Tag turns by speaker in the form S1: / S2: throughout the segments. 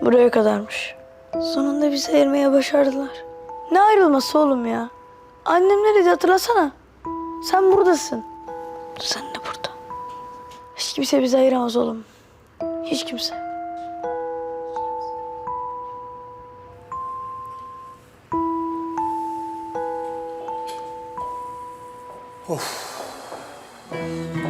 S1: Buraya kadarmış. Sonunda bizi ayırmaya başardılar. Ne ayrılması oğlum ya? Annem nerede hatırlasana. Sen buradasın. Sen de burada. Hiç kimse bizi ayıramaz oğlum. Hiç kimse.
S2: Oğlum.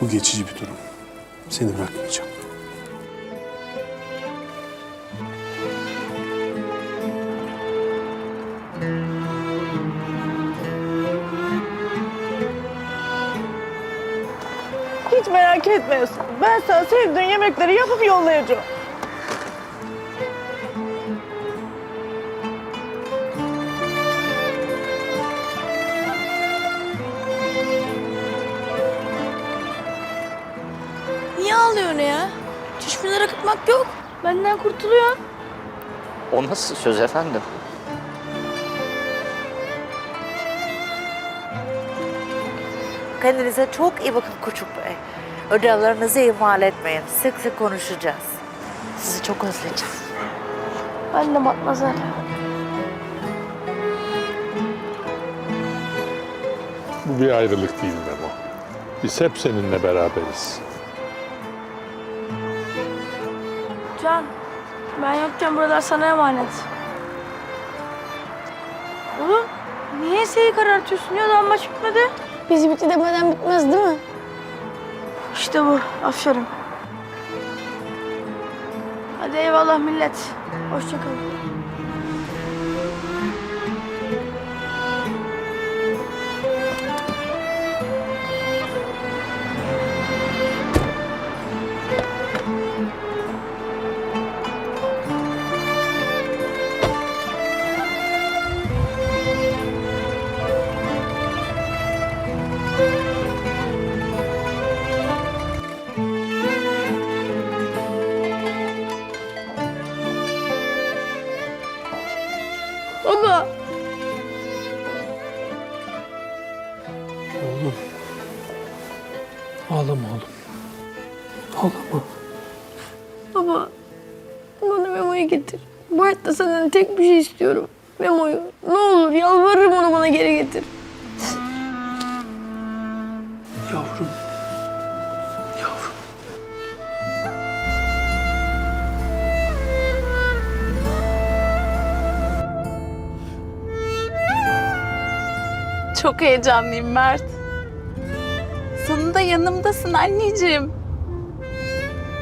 S2: Bu geçici bir durum. Seni bırakmayacağım.
S3: Hiç merak etmiyorsun. Ben sana sevdiğin yemekleri yapıp yollayacağım.
S1: Akıtmak yok. Benden kurtuluyor.
S4: O nasıl söz efendim?
S5: Kendinize çok iyi bakın Küçük Bey. Ödevlerinizi ihmal etmeyin. Sık sık konuşacağız. Sizi çok özleyeceğim.
S1: Ben de Matmazel.
S6: Bu bir ayrılık değil Memo. Biz hep seninle beraberiz.
S1: Ben yokken buralar sana emanet. Oğlum, niye şeyi karartıyorsun ya? Daha maç bitmedi. Biz bitti demeden bitmez değil mi? İşte bu, aferin. Hadi eyvallah millet. Hoşçakalın.
S2: Ağlama oğlum. Ağlama.
S1: Baba, bana Memo'yu getir. Bu hayatta senden tek bir şey istiyorum. Memo'yu. Ne olur yalvarırım onu bana geri getir.
S2: Yavrum. Yavrum.
S7: Çok heyecanlıyım Mert. Sonunda yanımdasın anneciğim.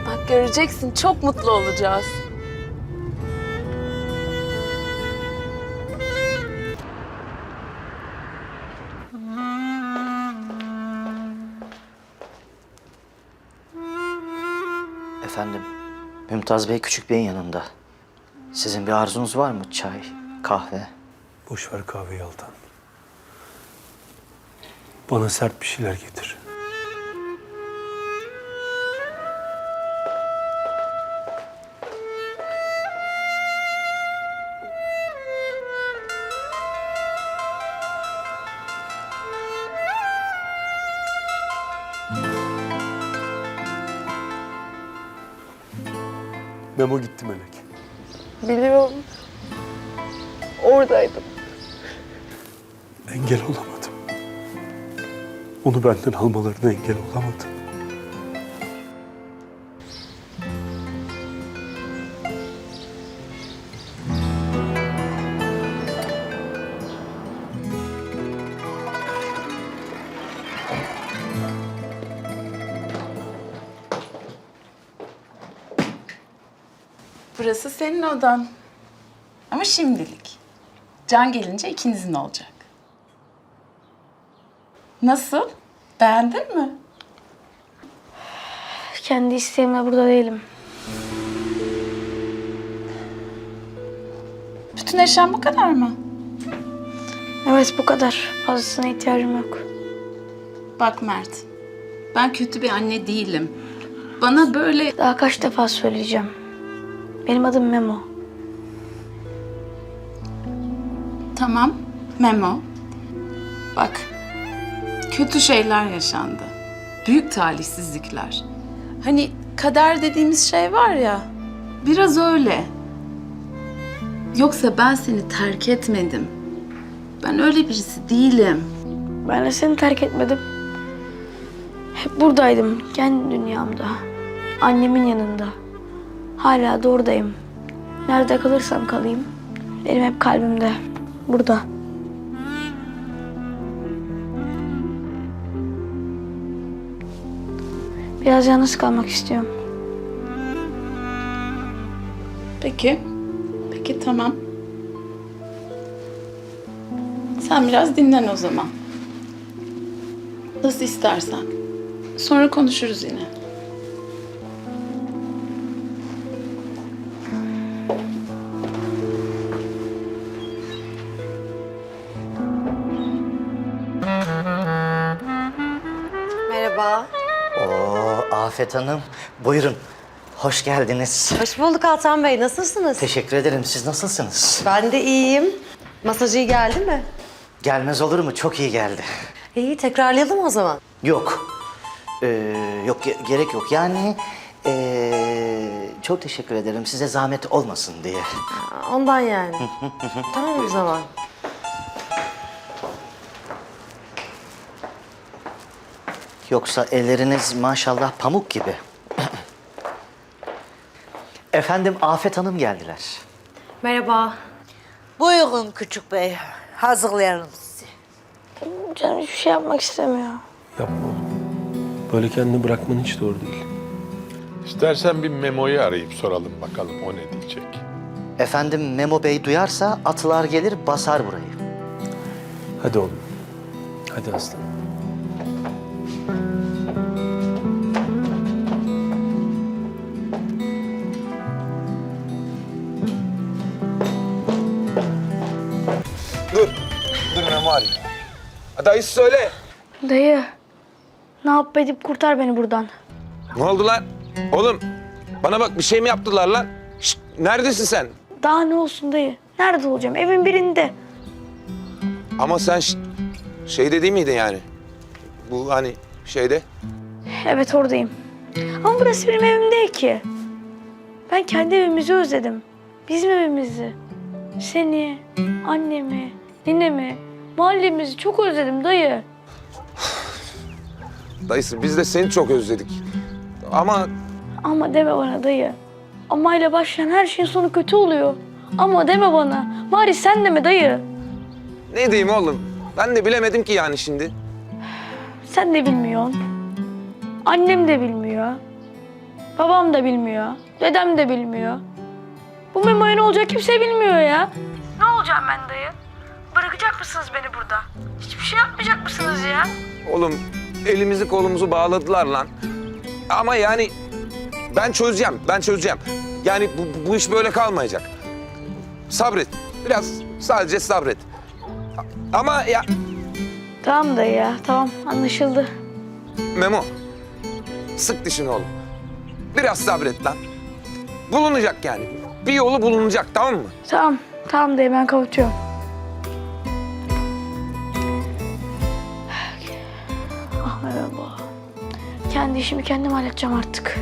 S7: Bak göreceksin çok mutlu olacağız.
S4: Efendim, Mümtaz Bey Küçük Bey'in yanında. Sizin bir arzunuz var mı? Çay, kahve?
S2: Boş ver kahveyi Altan. Bana sert bir şeyler getir. Memo gitti Melek.
S3: Biliyorum. Oradaydım.
S2: Engel olamadım. Onu benden almalarına engel olamadım.
S7: Burası senin odan. Ama şimdilik. Can gelince ikinizin olacak. Nasıl? Beğendin mi?
S1: Kendi isteğimle burada değilim.
S7: Bütün eşyan bu kadar mı?
S1: Evet bu kadar. Fazlasına ihtiyacım yok.
S7: Bak Mert, ben kötü bir anne değilim. Bana böyle
S1: Daha kaç defa söyleyeceğim. Benim adım Memo.
S7: Tamam, Memo. Bak, kötü şeyler yaşandı. Büyük talihsizlikler. Hani kader dediğimiz şey var ya, biraz öyle. Yoksa ben seni terk etmedim. Ben öyle birisi değilim.
S1: Ben de seni terk etmedim. Hep buradaydım. Kendi dünyamda. Annemin yanında. Hala da oradayım. Nerede kalırsam kalayım. Benim hep kalbimde. Burada. Biraz yalnız kalmak istiyorum.
S7: Peki. Peki tamam. Sen biraz dinlen o zaman. Nasıl istersen. Sonra konuşuruz yine.
S4: Afet Hanım. Buyurun. Hoş geldiniz.
S8: Hoş bulduk Altan Bey. Nasılsınız?
S4: Teşekkür ederim. Siz nasılsınız?
S8: Ben de iyiyim. Masaj iyi geldi mi?
S4: Gelmez olur mu? Çok iyi geldi.
S8: İyi, tekrarlayalım o zaman.
S4: Yok. Ee, yok ge- gerek yok. Yani ee, çok teşekkür ederim. Size zahmet olmasın diye.
S8: Ondan yani. tamam o zaman.
S4: Yoksa elleriniz maşallah pamuk gibi. Efendim Afet Hanım geldiler.
S8: Merhaba.
S5: Buyurun küçük bey, hazırlayalım sizi.
S1: Canım hiçbir şey yapmak istemiyor.
S2: Yapma oğlum. Böyle kendini bırakman hiç doğru değil.
S6: İstersen bir Memo'yu arayıp soralım bakalım o ne diyecek.
S4: Efendim Memo Bey duyarsa atlar gelir basar burayı.
S2: Hadi oğlum. Hadi aslanım.
S9: Dayısı söyle.
S1: Dayı. Ne yap edip kurtar beni buradan.
S9: Ne oldu lan? Oğlum bana bak bir şey mi yaptılar lan? Şşt, neredesin sen?
S1: Daha ne olsun dayı? Nerede olacağım? Evin birinde.
S9: Ama sen şşt, şeyde değil miydin yani? Bu hani şeyde.
S1: Evet oradayım. Ama burası benim evim değil ki. Ben kendi evimizi özledim. Bizim evimizi. Seni, annemi, ninemi, mahallemizi çok özledim dayı.
S9: Dayısı biz de seni çok özledik. Ama
S1: Ama deme bana dayı. Ama ile başlayan her şeyin sonu kötü oluyor. Ama deme bana. Bari sen deme dayı.
S9: ne diyeyim oğlum? Ben de bilemedim ki yani şimdi.
S1: Sen de bilmiyorsun. Annem de bilmiyor. Babam da bilmiyor. Dedem de bilmiyor. Bu Memo'ya ne olacak kimse bilmiyor ya. Ne olacağım ben dayı? Bırakacak mısınız beni burada? Hiçbir şey yapmayacak mısınız ya?
S9: Oğlum elimizi kolumuzu bağladılar lan. Ama yani ben çözeceğim, ben çözeceğim. Yani bu, bu iş böyle kalmayacak. Sabret, biraz sadece sabret. Ama ya
S1: Tamam dayı ya tamam anlaşıldı.
S9: Memo, sık dişini oğlum. Biraz sabret lan. Bulunacak yani. Bir yolu bulunacak tamam mı?
S1: Tamam tamam dayı ben kapatıyorum. İşimi kendim halledeceğim artık.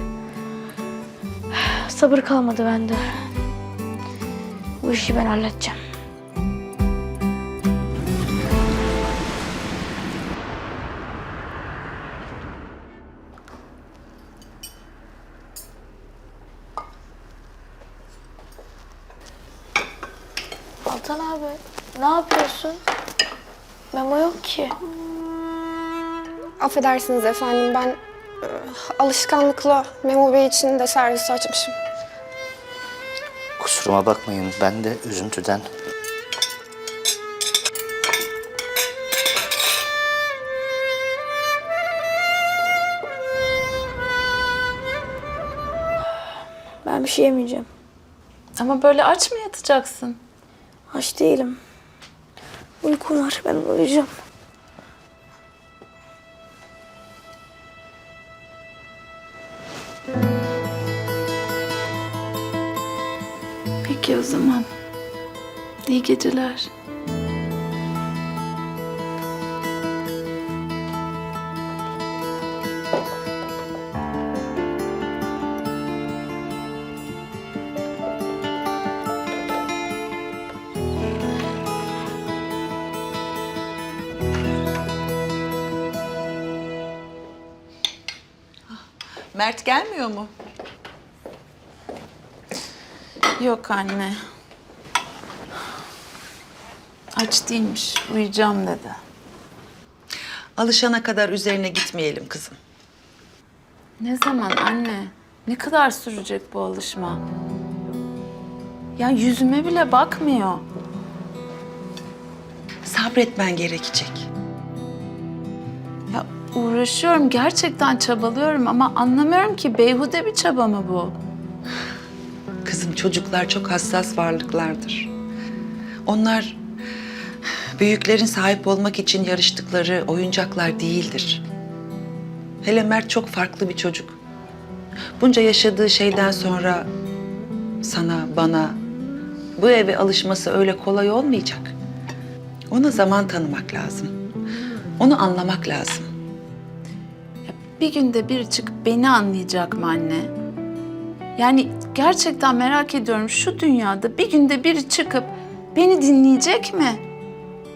S1: Sabır kalmadı bende. Bu işi ben halledeceğim. Altan abi ne yapıyorsun? Memo yok ki.
S10: Affedersiniz efendim ben alışkanlıkla Memo Bey için de servis açmışım.
S4: Kusuruma bakmayın ben de üzüntüden.
S1: Ben bir şey yemeyeceğim.
S7: Ama böyle aç mı yatacaksın?
S1: Aç değilim. Uykum var ben uyuyacağım.
S7: İyi geceler.
S11: Mert gelmiyor mu?
S7: Yok anne. Aç değilmiş. Uyuyacağım dedi.
S11: Alışana kadar üzerine gitmeyelim kızım.
S7: Ne zaman anne? Ne kadar sürecek bu alışma? Ya yüzüme bile bakmıyor.
S11: Sabretmen gerekecek.
S7: Ya uğraşıyorum, gerçekten çabalıyorum ama anlamıyorum ki beyhude bir çaba mı bu?
S11: Kızım çocuklar çok hassas varlıklardır. Onlar büyüklerin sahip olmak için yarıştıkları oyuncaklar değildir. Hele Mert çok farklı bir çocuk. Bunca yaşadığı şeyden sonra sana, bana bu eve alışması öyle kolay olmayacak. Ona zaman tanımak lazım. Onu anlamak lazım.
S7: Bir günde biri çıkıp beni anlayacak mı anne? Yani gerçekten merak ediyorum şu dünyada bir günde biri çıkıp beni dinleyecek mi?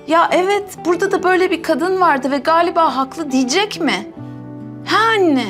S7: Ya evet burada da böyle bir kadın vardı ve galiba haklı diyecek mi? Ha anne?